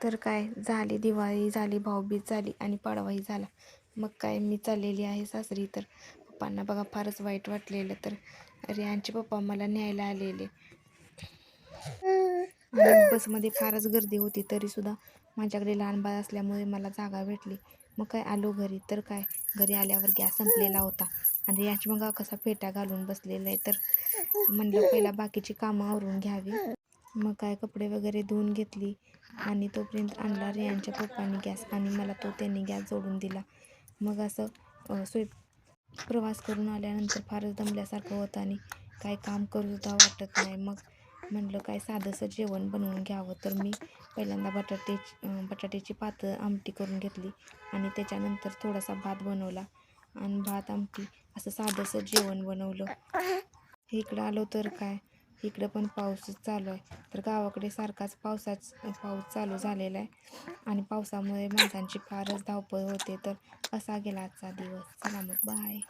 तर काय झाली दिवाळी झाली भाऊबीज झाली आणि पाडवाही झाला. मग काय मी चाललेली आहे सासरी. तर पप्पांना बघा फारच वाईट वाटलेलं. तर अरे आमचे पप्पा मला न्यायला आलेले. बसमध्ये फारच गर्दी होती. तरीसुद्धा माझ्याकडे लहान बाळ असल्यामुळे मला जागा भेटली. मग काय आलो घरी. तर काय घरी आल्यावर गॅस संपलेला होता. आणि रियांची मग कसा फेटा घालून बसलेला आहे. तर म्हणलं पहिला बाकीची कामं आवरून घ्यावी. मग काय कपडे वगैरे धुवून घेतली. आणि तोपर्यंत आणला रियांच्या पप्पांनी गॅस आणि मला तो त्यांनी गॅस जोडून दिला. मग असं अ, स्वयं प्रवास करून आल्यानंतर फारच दमल्यासारखं होतं आणि काय काम करूसुद्धा वाटत नाही. मग म्हणलं काय साधंसं जेवण बनवून घ्यावं? तर मी पहिल्यांदा बटाटे बटाट्याची पातळ आमटी करून घेतली आणि त्याच्यानंतर थोडासा भात बनवला आणि भात आमटी असं साधंसं जेवण बनवलं. इकडं आलो तर काय? इकडं पण पाऊसच चालू आहे. तर गावाकडे सारखाच पावसाच पाऊस चालू झालेला आहे. आणि पावसामुळे माणसांची फारच धावपळ होते. तर असा गेला आजचा दिवस. चला मग बाय